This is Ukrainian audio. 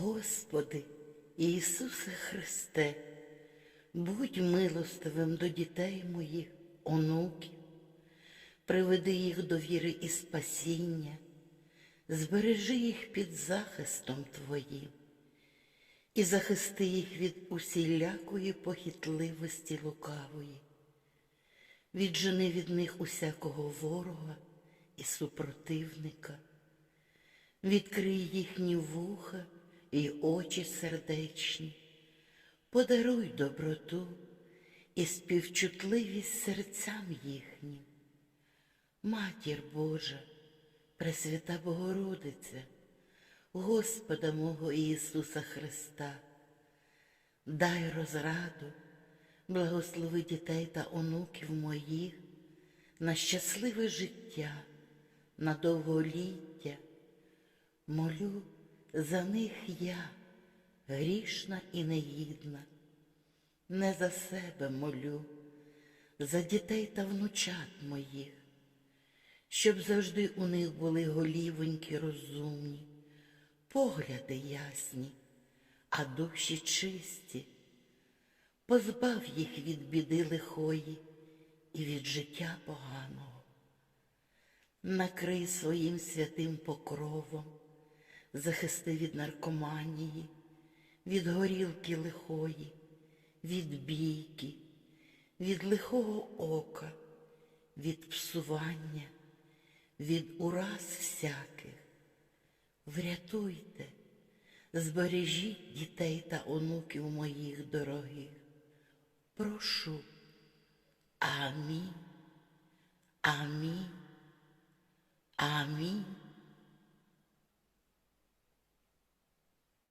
Господи, Ісусе Христе, будь милостивим до дітей моїх, онуків, приведи їх до віри і спасіння, збережи їх під захистом Твоїм. І захисти їх від усілякої похитливості лукавої. Віджени від них усякого ворога і супротивника, відкрий їхні вуха і очі сердечні, подаруй доброту і співчутливість серцям їхнім. Матір Божа, Пресвята Богородиця, Господа мого Ісуса Христа, дай розраду, благослови дітей та онуків моїх на щасливе життя, на довголіття. Молю за них я, грішна і негідна, не за себе молю, за дітей та внучат моїх, щоб завжди у них були голівоньки розумні, погляди ясні, а душі чисті. Позбав їх від біди лихої і від життя поганого. Накрий своїм святим покровом, захисти від наркоманії, від горілки лихої, від бійки, від лихого ока, від псування, від ураз всяких. Врятуйте, збережіть дітей та онуків моїх дорогих. Прошу. Амінь. Амінь. Амінь.